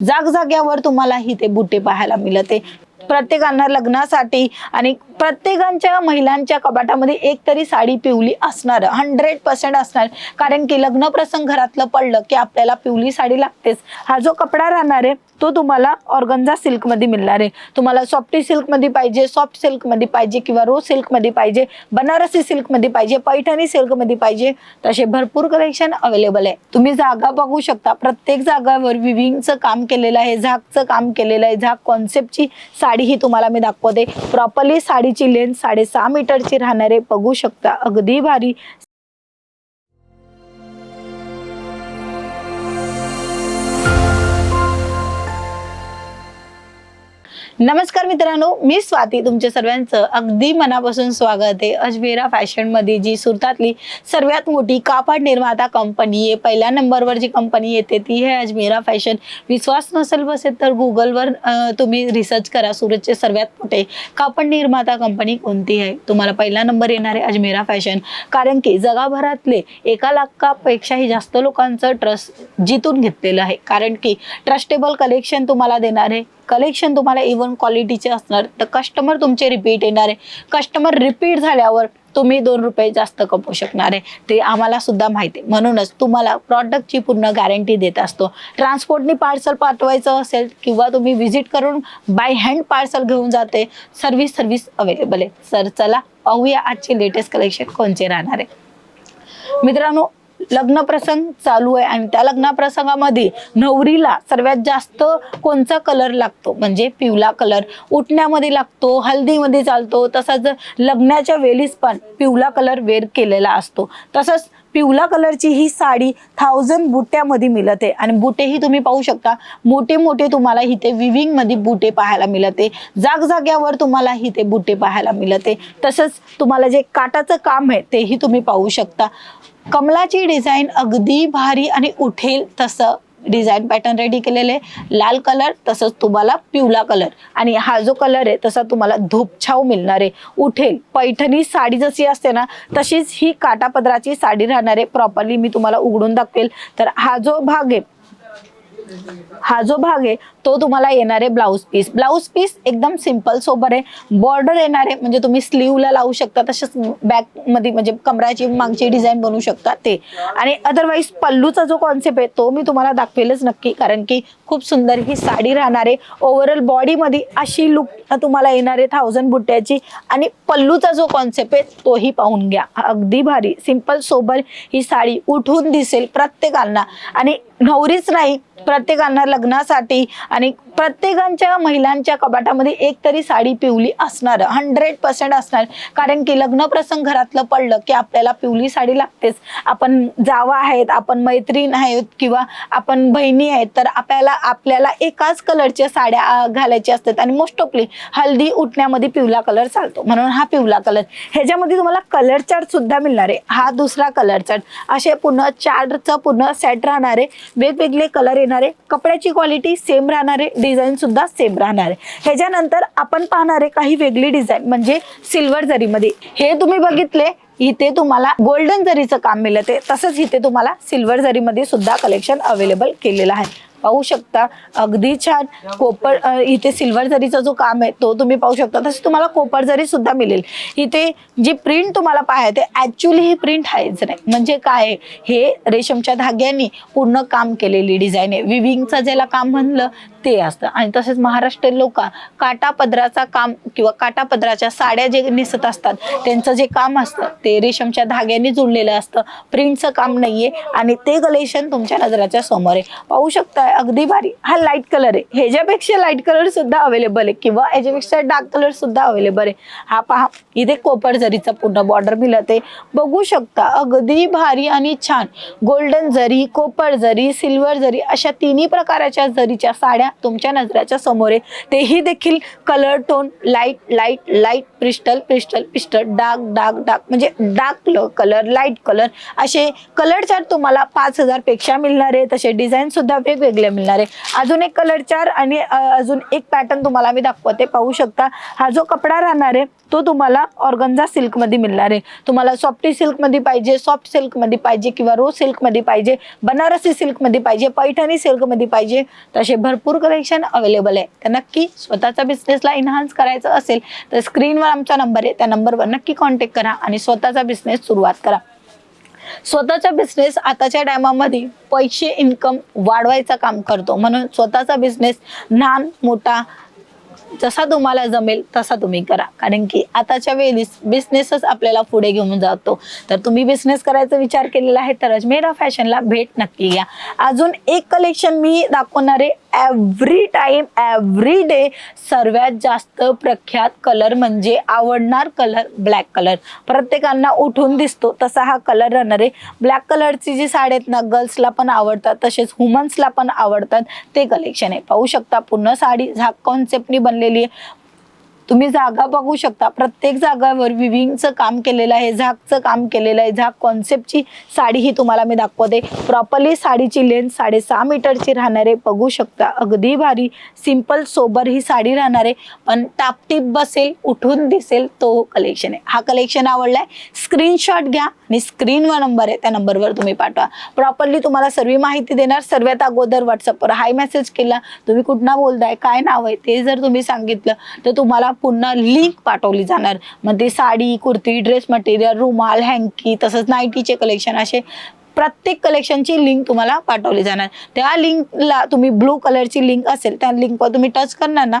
जागजाग्यावर तुम्हाला ते बुटे पाहायला मिळते. प्रत्येकांना लग्नासाठी आणि प्रत्येकांच्या महिलांच्या कपाटामध्ये एक तरी साडी पिवली असणार हंड्रेड पर्सेंट असणार. कारण की लग्न प्रसंग घरातलं पडलं की आपल्याला पिवली साडी लागतेच. हा जो कपडा राहणार आहे तो तुम्हाला ऑर्गन्झा सिल्कमध्ये मिळणार आहे. तुम्हाला सॉफ्टी सिल्कमध्ये पाहिजे सॉफ्ट सिल्कमध्ये पाहिजे किंवा रो सिल्कमध्ये पाहिजे बनारसी सिल्कमध्ये पाहिजे पैठणी सिल्कमध्ये पाहिजे तसे भरपूर कलेक्शन अवेलेबल आहे. तुम्ही जागा बघू शकता. प्रत्येक जागावर विविंगचं काम केलेलं आहे झाकचं काम केलेलं आहे झाक कॉन्सेप्टची साडी ही तुम्हाला मी दाखवते. प्रॉपरली साडीची लेंथ साडेसहा मीटरची राहणार. आहे बघू शकता अगदी भारी. नमस्कार मित्रांनो मी स्वाती. तुमच्या सर्वांचं अगदी मनापासून स्वागत आहे. अजमेरा फॅशनमध्ये जी सुरतातली सर्वात मोठी कापड निर्माता कंपनी आहे. पहिल्या नंबरवर जी कंपनी येते ती आहे अजमेरा फॅशन. विश्वास नसेल बसेल तर गुगलवर तुम्ही रिसर्च करा. सुरतचे सर्वात मोठे कापड निर्माता कंपनी कोणती आहे? तुम्हाला पहिला नंबर येणार आहे अजमेरा फॅशन. कारण की जगाभरातले एका लाखापेक्षाही जास्त लोकांचं ट्रस्ट जितून घेतलेलं आहे. कारण की ट्रस्टेबल कलेक्शन तुम्हाला देणार आहे. कलेक्शन तुम्हाला इव्हन क्वालिटीचे असणार. तर कस्टमर तुमचे रिपीट येणार. आहे कस्टमर रिपीट झाल्यावर तुम्ही दोन रुपये जास्त कमवू शकणार आहे. ते आम्हाला सुद्धा माहिती आहे. म्हणूनच तुम्हाला प्रॉडक्टची पूर्ण गॅरंटी देत असतो. ट्रान्सपोर्टनी पार्सल पाठवायचं असेल किंवा तुम्ही व्हिजिट करून बाय हँड पार्सल घेऊन जाते सर्व्हिस सर्व्हिस अवेलेबल आहे. सर चला पाहूया आजचे लेटेस्ट कलेक्शन कोणचे राहणार आहे. मित्रांनो लग्न प्रसंग चालू आहे आणि त्या लग्न प्रसंगामध्ये नवरीला सर्वात जास्त कोणचा कलर लागतो? म्हणजे पिवळा कलर उठण्यामध्ये लागतो हल्दीमध्ये चालतो तसंच लग्नाच्या वेळीस पण पिवळा कलर वेअर केलेला असतो. तसंच पिवळा कलरची ही साडी थाउजंड बुट्यामध्ये मिळते आणि बुटेही तुम्ही पाहू शकता. मोठे मोठे तुम्हाला इथे विविंगमध्ये बुटे पाहायला मिळते. जागजाग्यावर तुम्हाला इथे बुटे पाहायला मिळते. तसंच तुम्हाला जे काटाचं काम आहे तेही तुम्ही पाहू शकता. कमलाची डिझाईन अगदी भारी आणि उठेल तसं डिझाईन पॅटर्न रेडी केलेले लाल कलर तसंच तुम्हाला पिवळा कलर. आणि हा जो कलर आहे तसा तुम्हाला धूपछाव मिळणार आहे. उठेल पैठणी साडी जशी असते ना तशीच ही काटापदराची साडी राहणार आहे. प्रॉपरली मी तुम्हाला उघडून दाखवेल. तर हा जो भाग आहे हा जो भाग आहे तो तुम्हाला येणार आहे ब्लाऊज पीस ब्लाऊज पीस एकदम सिंपल सोबर आहे. बॉर्डर येणार आहे म्हणजे तुम्ही स्लीवला लावू शकता तसेच बॅकमध्ये म्हणजे कमराची मागची डिझाईन बनवू शकता ते. आणि अदरवाईज पल्लूचा जो कॉन्सेप्ट आहे तो मी तुम्हाला दाखवेलच नक्की कारण की खूप सुंदर ही साडी राहणार आहे. ओव्हरऑल बॉडीमध्ये अशी लुक तुम्हाला येणार आहे थाउजंड बुट्ट्याची. आणि पल्लूचा जो कॉन्सेप्ट आहे तोही पाहून घ्या. अगदी भारी सिंपल सोबर ही साडी उठून दिसेल प्रत्येकांना. आणि नवरीच नाही प्रत्येकांना लग्नासाठी आणि प्रत्येकांच्या महिलांच्या कपाटामध्ये एक तरी साडी पिवली असणार हंड्रेड पर्सेंट असणार. कारण की लग्न प्रसंग घरातलं पडलं की आपल्याला पिवली साडी लागतेच. आपण जावा आहेत आपण मैत्रीण आहेत किंवा आपण बहिणी आहेत तर आपल्याला आपल्याला एकाच कलरच्या साड्या घालायच्या असतात आणि मोस्ट ऑफली हल्दी उठण्यामध्ये पिवला कलर चालतो. म्हणून हा पिवला कलर ह्याच्यामध्ये तुम्हाला कलर चार्ट सुद्धा मिळणार आहे. हा दुसरा कलर चार्ट असे पूर्ण चार्टचा पूर्ण सेट राहणार आहे. वेगवेगळे कलर येणार. आहे कपड्याची क्वालिटी सेम राहणार. आहे डिझाईन सुद्धा सेम राहणार. आहे ह्याच्यानंतर आपण पाहणार आहे काही वेगळी डिझाईन म्हणजे सिल्वर जरीमध्ये. हे तुम्ही बघितले इथे तुम्हाला गोल्डन जरीचं काम मिळते. तसंच इथे तुम्हाला सिल्वर जरीमध्ये सुद्धा कलेक्शन अवेलेबल केलेलं आहे. पाहू शकता. अगदी छान. कोपर इथे सिल्वर जरीचा जो काम आहे तो तुम्ही पाहू शकता. तसं तुम्हाला कोपर जरी सुद्धा मिळेल. इथे जी प्रिंट तुम्हाला पाहायते ऍक्च्युली ही प्रिंट आहेच नाही. म्हणजे काय आहे? हे रेशमच्या धाग्यांनी पूर्ण काम केलेली डिझाईन आहे. विविंगचं ज्याला काम म्हणलं ते असतं. आणि तसेच महाराष्ट्रीयन लोक काटापदराचा काम किंवा काटापदराच्या साड्या जे नेसत असतात त्यांचं जे काम असतं ते रेशमच्या धाग्यांनी जुळलेलं असतं. प्रिंटचं काम नाहीये. आणि ते कलेक्शन तुमच्या नजराच्या समोर आहे. पाहू शकता अगदी भारी. हा लाइट कलर आहे. ह्याच्यापेक्षा लाइट कलर सुद्धा अवेलेबल आहे. किंवा ह्याच्यापेक्षा डार्क कलर सुद्धा अवेलेबल आहे. हा पहा. इथे कोपर जरीचा पूर्ण बॉर्डर मिळते बघू शकता. अगदी भारी आणि छान. गोल्डन जरी कोपर जरी सिल्वर जरी अशा तिन्ही प्रकाराच्या जरीच्या साड्या तुमच्या नजराच्या समोर आहे. तेही देखील colour tone light light light crystal crystal pistol dark dark dark म्हणजे डार्क कलर लाइट कलर असे कलर चार्ट तुम्हाला पाच हजारपेक्षा मिळणार आहे. तसे डिझाईन सुद्धा वेगवेगळे वेगळे मिळणार. आहे अजून एक कलर चार आणि अजून एक पॅटर्न तुम्हाला मी दाखवते. पाहू शकता हा जो कपडा राहणार आहे तो तुम्हाला ऑर्गन्झा सिल्कमध्ये मिळणार आहे. तुम्हाला सॉफ्टी सिल्कमध्ये पाहिजे सॉफ्ट सिल्कमध्ये पाहिजे किंवा रो सिल्कमध्ये पाहिजे बनारसी सिल्कमध्ये पाहिजे पैठणी सिल्कमध्ये पाहिजे तसे भरपूर कलेक्शन अवेलेबल आहे. तर नक्की स्वतःचा बिझनेसला इन्हान्स करायचं असेल तर स्क्रीनवर आमचा नंबर आहे. त्या नंबरवर नक्की कॉन्टॅक्ट करा आणि स्वतःचा बिझनेस सुरुवात करा. स्वतःचा बिझनेस आताच्या टायमामध्ये पैसे इन्कम वाढवायचं काम करतो. म्हणून स्वतःचा बिझनेस लहान मोठा जसा तुम्हाला जमेल तसा तुम्ही करा. कारण की आताच्या वेळीस बिझनेसच आपल्याला पुढे घेऊन जातो. तर तुम्ही बिझनेस करायचा विचार केलेला आहे तर अजमेरा फॅशनला भेट नक्की घ्या. अजून एक कलेक्शन मी दाखवणार आहे. एव्हरी टाईम एव्हरी डे सर्वात जास्त प्रख्यात कलर म्हणजे आवडणार कलर ब्लॅक कलर प्रत्येकांना उठून दिसतो तसा हा कलर राहणार आहे. ब्लॅक कलरची जी साडी आहेत ना गर्ल्सला पण आवडतात तसेच वुमन्सला पण आवडतात. ते कलेक्शन आहे. पाहू शकता पूर्ण साडी झाक कॉन्सेप्टनी बनलेली आहे. तुम्ही जागा बघू शकता. प्रत्येक जागावर विविंगचं काम केलेलं आहे झाकचं काम केलेलं आहे. झाक कॉन्सेप्टची साडी ही तुम्हाला मी दाखवते. प्रॉपरली साडीची लेंथ साडेसहा मीटरची राहणार आहे बघू शकता. अगदी भारी सिंपल सोबर ही साडी राहणार. आहे पण टापटीप बसेल उठून दिसेल तो कलेक्शन आहे. हा कलेक्शन आवडलाय. स्क्रीनशॉट घ्या आणि स्क्रीनवर नंबर आहे. त्या नंबरवर तुम्ही पाठवा. प्रॉपरली तुम्हाला सर्व माहिती देणार. सर्वात अगोदर व्हॉट्सअपवर हाय मेसेज केला. तुम्ही कुठनं बोलताय काय नाव आहे ते जर तुम्ही सांगितलं तर तुम्हाला पुन्हा लिंक पाठवली जाणार. मग ते साडी कुर्ती ड्रेस मटेरियल रुमाल हँकी तसंच नाईटीचे कलेक्शन असे प्रत्येक कलेक्शनची लिंक तुम्हाला पाठवली जाणार. त्या लिंकला तुम्ही ब्लू कलरची लिंक असेल त्या लिंकवर तुम्ही टच करणार ना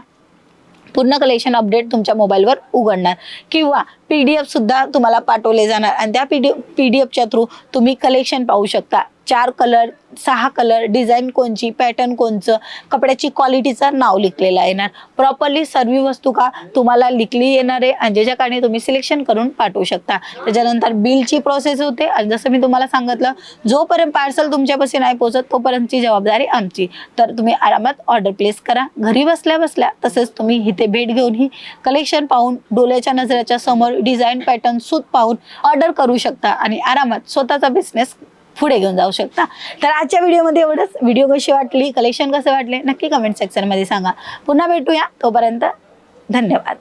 पूर्ण कलेक्शन अपडेट तुमच्या मोबाईलवर उघडणार. किंवा पी डी एफसुद्धा तुम्हाला पाठवले जाणार. आणि त्या पी डी पी डी एफच्या थ्रू तुम्ही कलेक्शन पाहू शकता. चार कलर सहा कलर डिझाईन कोणची पॅटर्न कोणचं कपड्याची क्वालिटीचं नाव लिखलेलं येणार प्रॉपरली सर्व वस्तू का तुम्हाला लिखली येणार आहे आणि ज्याच्या कारणे तुम्ही सिलेक्शन करून पाठवू शकता. त्याच्यानंतर बिलची प्रोसेस होते. आणि जसं मी तुम्हाला सांगितलं जोपर्यंत पार्सल तुमच्यापाशी नाही पोहोचत तोपर्यंतची जबाबदारी आमची. तर तुम्ही आरामात ऑर्डर प्लेस करा. घरी बसल्या बसल्या तसेच तुम्ही इथे भेट घेऊन ही कलेक्शन पाहून डोल्याच्या नजराच्या समोर डिझाईन पॅटर्न सूत पाहून ऑर्डर करू शकता. आणि आरामात स्वतःचा बिझनेस पुढे घेऊन जाऊ शकता. तर आजच्या व्हिडिओमध्ये एवढंच. व्हिडिओ कशी वाटली? कलेक्शन कसं वाटले? नक्की कमेंट सेक्शनमध्ये सांगा. पुन्हा भेटूया. तोपर्यंत धन्यवाद.